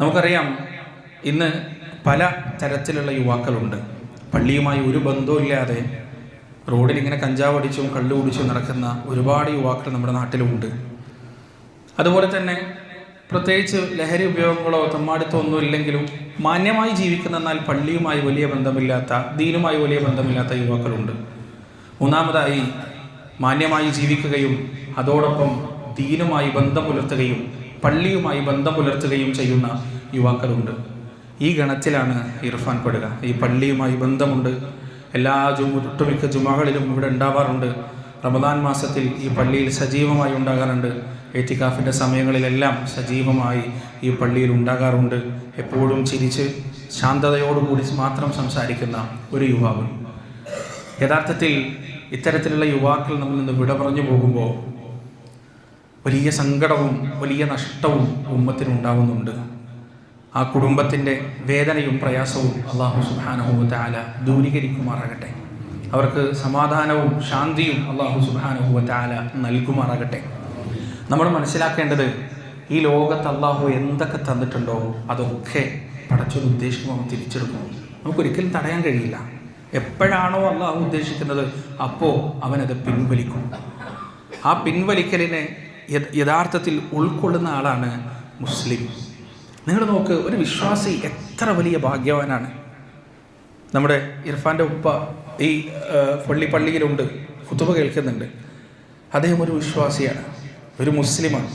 നമുക്കറിയാം ഇന്ന് പല തരത്തിലുള്ള യുവാക്കളുണ്ട്. പള്ളിയുമായി ഒരു ബന്ധവുമില്ലാതെ റോഡിൽ ഇങ്ങനെ കഞ്ചാവ് അടിച്ചും കള്ളു കുടിച്ചും നടക്കുന്ന ഒരുപാട് യുവാക്കൾ നമ്മുടെ നാട്ടിലുമുണ്ട് അതുപോലെ തന്നെ പ്രത്യേകിച്ച് ലഹരി ഉപയോഗങ്ങളോ തമ്മാടിത്തോ ഒന്നും ഇല്ലെങ്കിലും മാന്യമായി ജീവിക്കുന്ന എന്നാൽ പള്ളിയുമായി വലിയ ബന്ധമില്ലാത്ത ദീനുമായി വലിയ ബന്ധമില്ലാത്ത യുവാക്കളുണ്ട്. മൂന്നാമതായി മാന്യമായി ജീവിക്കുകയും അതോടൊപ്പം ദീനുമായി ബന്ധം പുലർത്തുകയും പള്ളിയുമായി ബന്ധം പുലർത്തുകയും ചെയ്യുന്ന യുവാക്കളുണ്ട്. ഈ ഗണത്തിലാണ് ഇർഫാൻ പെടുക. ഈ പള്ളിയുമായി ബന്ധമുണ്ട്. എല്ലാ ജുമു ഒട്ടുമിക്ക ജുമകളിലും ഇവിടെ ഉണ്ടാവാറുണ്ട്. റമദാൻ മാസത്തിൽ ഈ പള്ളിയിൽ സജീവമായി ഉണ്ടാകാറുണ്ട്. ഏറ്റിക്കാഫിന്റെ സമയങ്ങളിലെല്ലാം സജീവമായി ഈ പള്ളിയിൽ ഉണ്ടാകാറുണ്ട്. എപ്പോഴും ചിരിച്ച് ശാന്തതയോടുകൂടി മാത്രം സംസാരിക്കുന്ന ഒരു യുവാവ്. യഥാർത്ഥത്തിൽ ഇത്തരത്തിലുള്ള യുവാക്കൾ നമ്മിൽ നിന്ന് വിട പറഞ്ഞു പോകുമ്പോൾ വലിയ സങ്കടവും വലിയ നഷ്ടവും ഉമ്മത്തിനുണ്ടാവുന്നുണ്ട് ആ കുടുംബത്തിന്റെ വേദനയും പ്രയാസവും അള്ളാഹു സുബാനഹുവത്താല ദൂരീകരിക്കുമാറാകട്ടെ. അവർക്ക് സമാധാനവും ശാന്തിയും അള്ളാഹു സുബാനഹുവത്താല നൽകുമാറാകട്ടെ. നമ്മൾ മനസ്സിലാക്കേണ്ടത് ഈ ലോകത്ത് അള്ളാഹു എന്തൊക്കെ തന്നിട്ടുണ്ടോ അതൊക്കെ പടച്ചൊരു ഉദ്ദേശിക്കുമ്പോൾ അവൻ തിരിച്ചെടുക്കും. നമുക്കൊരിക്കലും തടയാൻ കഴിയില്ല. എപ്പോഴാണോ അള്ളാഹു ഉദ്ദേശിക്കുന്നത് അപ്പോൾ അവനത് പിൻവലിക്കും. ആ പിൻവലിക്കലിനെ യഥാർത്ഥത്തിൽ ഉൾക്കൊള്ളുന്ന ആളാണ് മുസ്ലിം. നിങ്ങൾ നോക്ക് ഒരു വിശ്വാസി എത്ര വലിയ ഭാഗ്യവാനാണ്. നമ്മുടെ ഇർഫാന്റെ ഉപ്പ ഈ പള്ളി പള്ളിയിലുണ്ട് കുത്തുബ കേൾക്കുന്നുണ്ട്. അദ്ദേഹം ഒരു വിശ്വാസിയാണ് ഒരു മുസ്ലിമാണ്.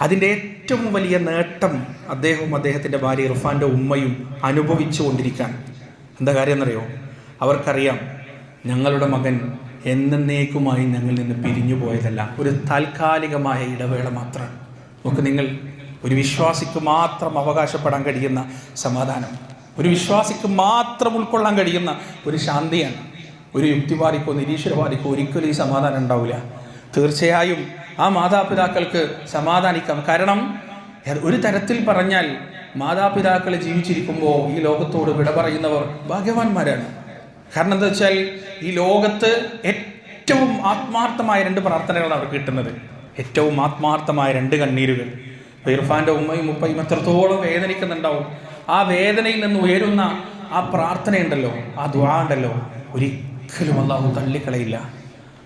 അതിന്റെ ഏറ്റവും വലിയ നേട്ടം അദ്ദേഹവും അദ്ദേഹത്തിന്റെ ഭാര്യ ഇർഫാന്റെ ഉമ്മയും അനുഭവിച്ചു കൊണ്ടിരിക്കാൻ എന്താ കാര്യം എന്നറിയോ? അവർക്കറിയാം ഞങ്ങളുടെ മകൻ എന്നേക്കുമായി ഞങ്ങളിൽ നിന്ന് പിരിഞ്ഞു പോയതല്ല. ഒരു താൽക്കാലികമായ ഇടവേള മാത്രം. നമുക്ക് നിങ്ങൾ ഒരു വിശ്വാസിക്ക് മാത്രം അവകാശപ്പെടാൻ കഴിയുന്ന സമാധാനം. ഒരു വിശ്വാസിക്ക് മാത്രം ഉൾക്കൊള്ളാൻ കഴിയുന്ന ഒരു ശാന്തിയാണ്. ഒരു യുക്തിവാദിക്കോ നിരീശ്വരവാദിക്കോ ഒരിക്കലും ഈ സമാധാനം ഉണ്ടാവില്ല തീർച്ചയായും ആ മാതാപിതാക്കൾക്ക് സമാധാനിക്കാം. കാരണം ഒരു തരത്തിൽ പറഞ്ഞാൽ മാതാപിതാക്കൾ ജീവിച്ചിരിക്കുമ്പോൾ ഈ ലോകത്തോട് വിട പറയുന്നവർ ഭാഗ്യവാന്മാരാണ്. കാരണം എന്താ വെച്ചാൽ ഈ ലോകത്ത് ഏറ്റവും ആത്മാർത്ഥമായ രണ്ട് പ്രാർത്ഥനകളാണ് അവർക്ക് കിട്ടുന്നത്. ഏറ്റവും ആത്മാർത്ഥമായ രണ്ട് കണ്ണീരുകൾ. ഇർഫാന്റെ ഉമ്മയും ഉപ്പയും എത്രത്തോളം വേദനിക്കുന്നുണ്ടാവും. ആ വേദനയിൽ നിന്ന് ഉയരുന്ന ആ പ്രാർത്ഥനയുണ്ടല്ലോ ആ ദ്വാ ഉണ്ടല്ലോ ഒരിക്കലും അള്ളാഹു തള്ളിക്കളയില്ല.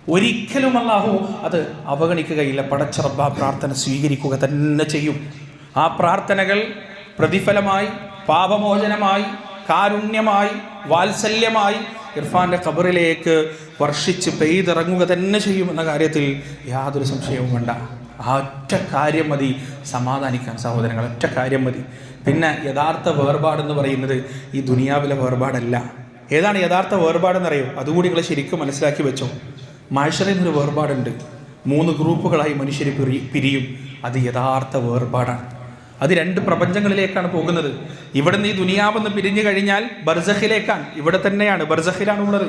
ഒരിക്കലും അള്ളാഹു അത് അവഗണിക്കുകയില്ല. പടച്ചറബ് ആ പ്രാർത്ഥന സ്വീകരിക്കുക തന്നെ ചെയ്യും. ആ പ്രാർത്ഥനകൾ പ്രതിഫലമായി പാപമോചനമായി കാരുണ്യമായി വാത്സല്യമായി ഇർഫാന്റെ ഖബറിലേക്ക് വർഷിച്ച് പെയ്തിറങ്ങുക തന്നെ ചെയ്യുമെന്ന കാര്യത്തിൽ യാതൊരു സംശയവും വേണ്ട. ആ ഒറ്റ കാര്യം മതി. സമാധാനിക്കാൻ സഹോദരങ്ങൾ ഒറ്റ കാര്യം മതി. പിന്നെ യഥാർത്ഥ വേർപാടെന്ന് പറയുന്നത് ഈ ദുനിയാവിലെ വേർപാടല്ല. ഏതാണ് യഥാർത്ഥ വേർപാടെന്നറിയോ അതുകൂടി നിങ്ങൾ ശരിക്കും മനസ്സിലാക്കി വെച്ചോ. നിന്നൊരു വേർപാടുണ്ട്. മൂന്ന് ഗ്രൂപ്പുകളായി മനുഷ്യർ പിരി പിരിയും. അത് യഥാർത്ഥ വേർപാടാണ്. അത് രണ്ട് പ്രപഞ്ചങ്ങളിലേക്കാണ് പോകുന്നത്. ഇവിടെ നിന്ന് ഈ ദുനിയാവെന്ന് പിരിഞ്ഞു കഴിഞ്ഞാൽ ബർസഖിലേക്കാണ്. ഇവിടെ തന്നെയാണ് ബർസഖിലാണ് ഉള്ളത്.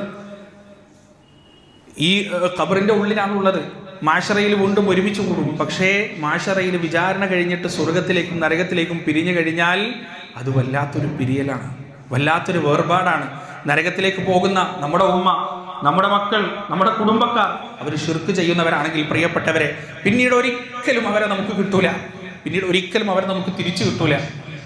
ഈ ഖബറിന്റെ ഉള്ളിലാണ് ഉള്ളത്. മാഷറയിൽ വീണ്ടും ഒരുമിച്ച് കൂടും. പക്ഷേ മാഷറയിൽ വിചാരണ കഴിഞ്ഞിട്ട് സ്വർഗത്തിലേക്കും നരകത്തിലേക്കും പിരിഞ്ഞു കഴിഞ്ഞാൽ അത് വല്ലാത്തൊരു പിരിയലാണ്. വല്ലാത്തൊരു വേർപാടാണ്. നരകത്തിലേക്ക് പോകുന്ന നമ്മുടെ ഉമ്മ നമ്മുടെ മക്കൾ നമ്മുടെ കുടുംബക്കാർ അവർ ഷിർക്ക് ചെയ്യുന്നവരാണെങ്കിൽ പ്രിയപ്പെട്ടവരെ പിന്നീട് ഒരിക്കലും അവരെ നമുക്ക് കിട്ടൂല. പിന്നീട് ഒരിക്കലും അവരെ നമുക്ക് തിരിച്ചു കിട്ടൂല.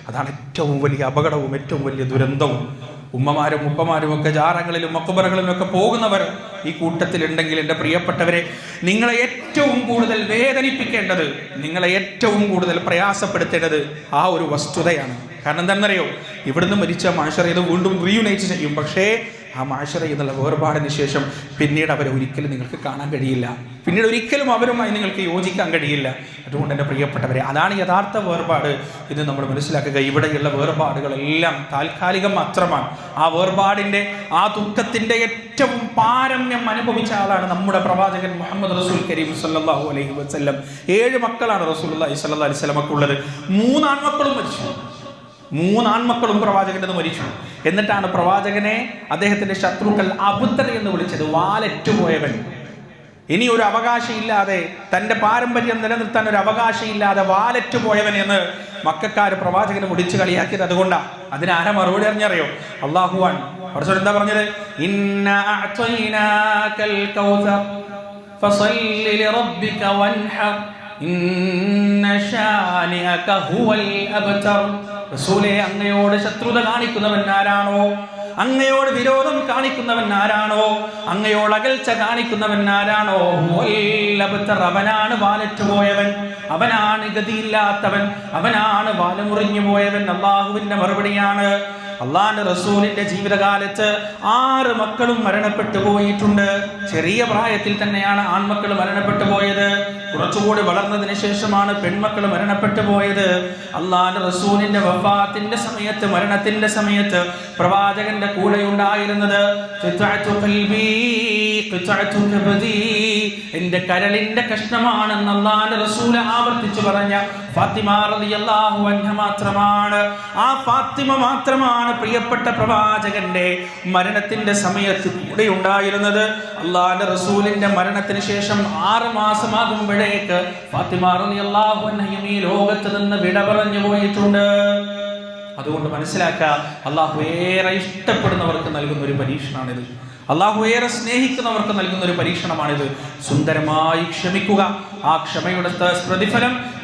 അതാണ് ഏറ്റവും വലിയ അപകടവും ഏറ്റവും വലിയ ദുരന്തവും. ഉമ്മമാരും ഉപ്പമാരും ഒക്കെ ജാറങ്ങളിലും മക്കുബറകളിലും ഒക്കെ പോകുന്നവർ ഈ കൂട്ടത്തിലുണ്ടെങ്കിൽ എന്റെ പ്രിയപ്പെട്ടവരെ നിങ്ങളെ ഏറ്റവും കൂടുതൽ വേദനിപ്പിക്കേണ്ടത് നിങ്ങളെ ഏറ്റവും കൂടുതൽ പ്രയാസപ്പെടുത്തേണ്ടത് ആ ഒരു വസ്തുതയാണ്. കാരണം എന്താണെന്നറിയോ? ഇവിടുന്ന് മരിച്ച മനുഷ്യർ ഇത് വീണ്ടും റീയുണൈറ്റ് ചെയ്യും. പക്ഷേ ആ മാഷറ എന്നുള്ള വേർപാടിന് ശേഷം പിന്നീട് അവരെ ഒരിക്കലും നിങ്ങൾക്ക് കാണാൻ കഴിയില്ല. പിന്നീട് ഒരിക്കലും അവരുമായി നിങ്ങൾക്ക് യോജിക്കാൻ കഴിയില്ല. അതുകൊണ്ട് എന്റെ പ്രിയപ്പെട്ടവരെ അതാണ് യഥാർത്ഥ വേർപാട് ഇത് നമ്മൾ മനസ്സിലാക്കുക. ഇവിടെയുള്ള വേർപാടുകളെല്ലാം താൽക്കാലികം മാത്രമാണ്. ആ വേർപാടിന്റെ ആ ദുഃഖത്തിന്റെ ഏറ്റവും പാരമ്യം അനുഭവിച്ച ആളാണ് നമ്മുടെ പ്രവാചകൻ മുഹമ്മദ് റസൂൽ കരീം സല്ലാഹു അലൈഹി വസല്ലം. ഏഴ് മക്കളാണ് റസൂൽ അലൈഹി സ്വല്ലല്ലാഹു അലൈഹി മൂന്നാൺ മക്കളും മരിച്ചു. മൂന്നാൺമക്കളും പ്രവാചകന്റെ മരിച്ചു. എന്നിട്ടാണ് പ്രവാചകനെ അദ്ദേഹത്തിന്റെ ശത്രുക്കൾ അബുദ്ധർ എന്ന് വിളിച്ചത് വാലറ്റുപോയവൻ. ഇനി ഒരു അവകാശമില്ലാതെ തന്റെ പാരമ്പര്യം നിലനിർത്താൻ ഒരു അവകാശമില്ലാതെ വാലറ്റുപോയവൻ എന്ന് മക്കാർ പ്രവാചകനെ മുടിച്ചു കളിയാക്കിയത് അതുകൊണ്ടാണ് അതിനാരാ മറുപടി അറിഞ്ഞറിയോ? അള്ളാഹുവാൻ കുറച്ചു എന്താ പറഞ്ഞത്? ഇന്ന റസൂലെ അങ്ങയോട് ശത്രുത കാണിക്കുന്നവൻ ആരാണോ? അങ്ങയോട് വിരോധം കാണിക്കുന്നവൻ ആരാണോ? അങ്ങയോട് അകൽച്ച കാണിക്കുന്നവൻ ആരാണോ? അവനാണ് വാലറ്റ് പോയവൻ. അവനാണ് ഗതിയില്ലാത്തവൻ. അവനാണ് വാലമുറിഞ്ഞു പോയവൻ. അള്ളാഹുവിന്റെ മറുപടിയാണ്. അള്ളാന്റെ റസൂലിന്റെ ജീവിതകാലത്ത് ആറ് മക്കളും മരണപ്പെട്ടു പോയിട്ടുണ്ട്. ചെറിയ പ്രായത്തിൽ തന്നെയാണ് ആൺമക്കൾ മരണപ്പെട്ടു പോയത്. കുറച്ചുകൂടി വളർന്നതിന് ശേഷമാണ് പെൺമക്കൾ മരണപ്പെട്ടു പോയത് അള്ളാന്റെ റസൂലിന്റെ വഫാത്തിന്റെ സമയത്ത് മരണത്തിന്റെ സമയത്ത് പ്രവാചകന്റെ കൂടെ ഉണ്ടായിരുന്നത്. എന്റെ കരളിന്റെ കഷ്ണമാണെന്ന് അള്ളാന്റെ റസൂൽ ആവർത്തിച്ചു പറഞ്ഞ ഫാത്തിമ റളിയല്ലാഹു അൻഹ മാത്രമാണ് ആ ഫാത്തിമ മാത്രമാണ് പ്രിയപ്പെട്ട പ്രവാചകന്റെ മരണത്തിന്റെ സമയത്ത് കൂടെ ഉണ്ടായിരുന്നത് അള്ളാന്റെ റസൂലിന്റെ മരണത്തിന് ശേഷം ആറ് മാസമാകുമ്പോഴേക്ക് ഈ ലോകത്ത് നിന്ന് വിട പറഞ്ഞു പോയിട്ടുണ്ട്. അതുകൊണ്ട് മനസ്സിലാക്കുക അള്ളാഹു ഏറെ ഇഷ്ടപ്പെടുന്നവർക്ക് നൽകുന്ന ഒരു പരീക്ഷണമാണിത് അള്ളാഹു ഏറെ സ്നേഹിക്കുന്നവർക്ക് നൽകുന്ന ഒരു പരീക്ഷണമാണിത്. സുന്ദരമായി ക്ഷമിക്കുക. ആ ക്ഷമയുടെ പ്രതിഫലം.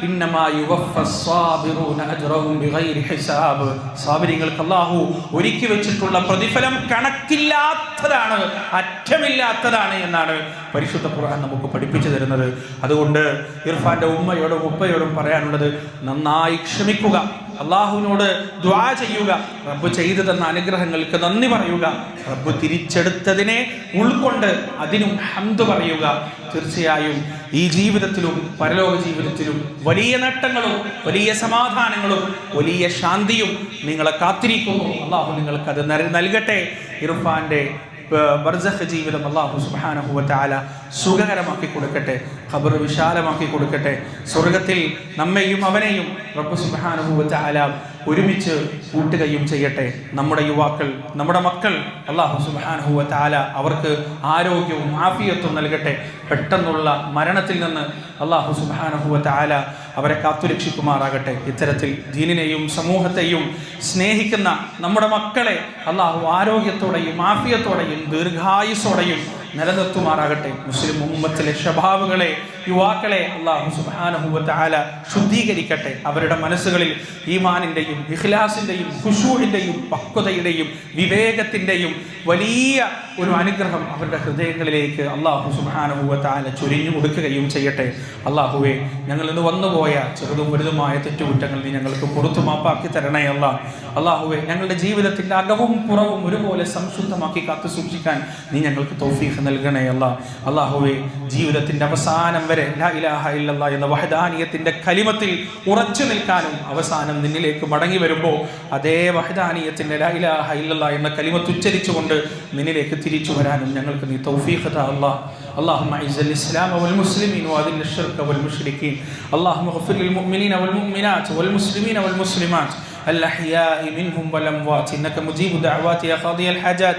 സ്വാബിരിങ്ങൾക്ക് അള്ളാഹു ഒരുക്കി വെച്ചിട്ടുള്ള പ്രതിഫലം കണക്കില്ലാത്തതാണ് അറ്റമില്ലാത്തതാണ് എന്നാണ് പരിശുദ്ധ ഖുർആൻ നമുക്ക് പഠിപ്പിച്ചു തരുന്നത്. അതുകൊണ്ട് ഇർഫാന്റെ ഉമ്മയോടും ഉപ്പയോടും പറയാനുള്ളത് നന്നായി ക്ഷമിക്കുക. അള്ളാഹുവിനോട് ദ്വാ ചെയ്യുക. റബ്ബ് ചെയ്തു തന്ന അനുഗ്രഹങ്ങൾക്ക് നന്ദി പറയുക. റബ്ബ് തിരിച്ചെടുത്തതിനെ ഉൾക്കൊണ്ട് അതിനും ഹംദ് പറയുക. തീർച്ചയായും ഈ ജീവിതത്തിലും പരലോക ജീവിതത്തിലും വലിയ നേട്ടങ്ങളും വലിയ സമാധാനങ്ങളും വലിയ ശാന്തിയും നിങ്ങളെ കാത്തിരിക്കുന്നു. അള്ളാഹു നിങ്ങൾക്കത് നൽകട്ടെ. ഇർഫാന്റെ ബർസഖ് ജീവിതം അള്ളാഹു തആല സുഖകരമാക്കി കൊടുക്കട്ടെ ഖബർ വിശാലമാക്കി കൊടുക്കട്ടെ. സ്വർഗത്തിൽ നമ്മെയും അവനെയും റബ്ബ് തആല ഒരുമിച്ച് കൂട്ടുകയും ചെയ്യട്ടെ. നമ്മുടെ യുവാക്കൾ നമ്മുടെ മക്കൾ അള്ളാഹു സുബ്ഹാനഹു വ തആല അവർക്ക് ആരോഗ്യവും ആഫിയത്വം നൽകട്ടെ. പെട്ടെന്നുള്ള മരണത്തിൽ നിന്ന് അള്ളാഹു സുബ്ഹാനഹു വ തആല അവരെ കാത്തുരക്ഷിക്കുമാറാകട്ടെ. ഇത്തരത്തിൽ ദീനിനെയും സമൂഹത്തെയും സ്നേഹിക്കുന്ന നമ്മുടെ മക്കളെ അള്ളാഹു ആരോഗ്യത്തോടെയും ആഫിയത്തോടെയും ദീർഘായുസോടെയും നിലനിർത്തുമാറാകട്ടെ. മുസ്ലിം മുമ്പത്തിലെ ഷബാബുകളെ യുവാക്കളെ അള്ളാഹു സുബ്ഹാനഹു ആല ശുദ്ധീകരിക്കട്ടെ. അവരുടെ മനസ്സുകളിൽ ഈമാനിന്റെയും ഇഖ്ലാസിന്റെയും ഖുഷൂഹിന്റെയും പക്വതയുടെയും വിവേകത്തിന്റെയും വലിയ ഒരു അനുഗ്രഹം അവരുടെ ഹൃദയങ്ങളിലേക്ക് അള്ളാഹു സുബ്ഹാനഹു ആല ചൊരിഞ്ഞു കൊടുക്കുകയും ചെയ്യട്ടെ. അള്ളാഹുവെ ഞങ്ങൾ ഇന്ന് വന്നുപോയ ചെറുതും വലുതുമായ തെറ്റുകുറ്റങ്ങൾ നീ ഞങ്ങൾക്ക് പുറത്തു മാപ്പാക്കി തരണേ അല്ല. അള്ളാഹുവെ ഞങ്ങളുടെ ജീവിതത്തിന്റെ അകവും പുറവും ഒരുപോലെ സംശുദ്ധമാക്കി കാത്തു സൂക്ഷിക്കാൻ നീ ഞങ്ങൾക്ക് തൗഫീഖ് നൽകണേ അല്ല. അള്ളാഹുവെ ജീവിതത്തിന്റെ അവസാനം വരെ ലാ ഇലാഹ ഇല്ലല്ലാ എന്ന വഹദാനീയത്തിൻ്റെ കലിമത്തിൽ ഉറച്ചു നിൽക്കാനും അവസാനം നിന്നിലേക്ക് മടങ്ങി വരുമ്പോൾ അതേ വഹദാനീയത്തിൻ്റെ ലാ ഇലാഹ ഇല്ലല്ലാ എന്ന കലിമത്ത് ഉച്ചരിച്ചുകൊണ്ട് നിന്നിലേക്ക് തിരിച്ചു വരാനും ഞങ്ങൾക്ക് നീ തൗഫീഖ് താ അല്ലാ اللهم اعز الاسلام والمسلمين واذل الشرك والمشركين اللهم اغفر للمؤمنين والمؤمنات والمسلمين والمسلمات الاحياء منهم والاموات انك مجيب دعوات يا قاضي الحاجات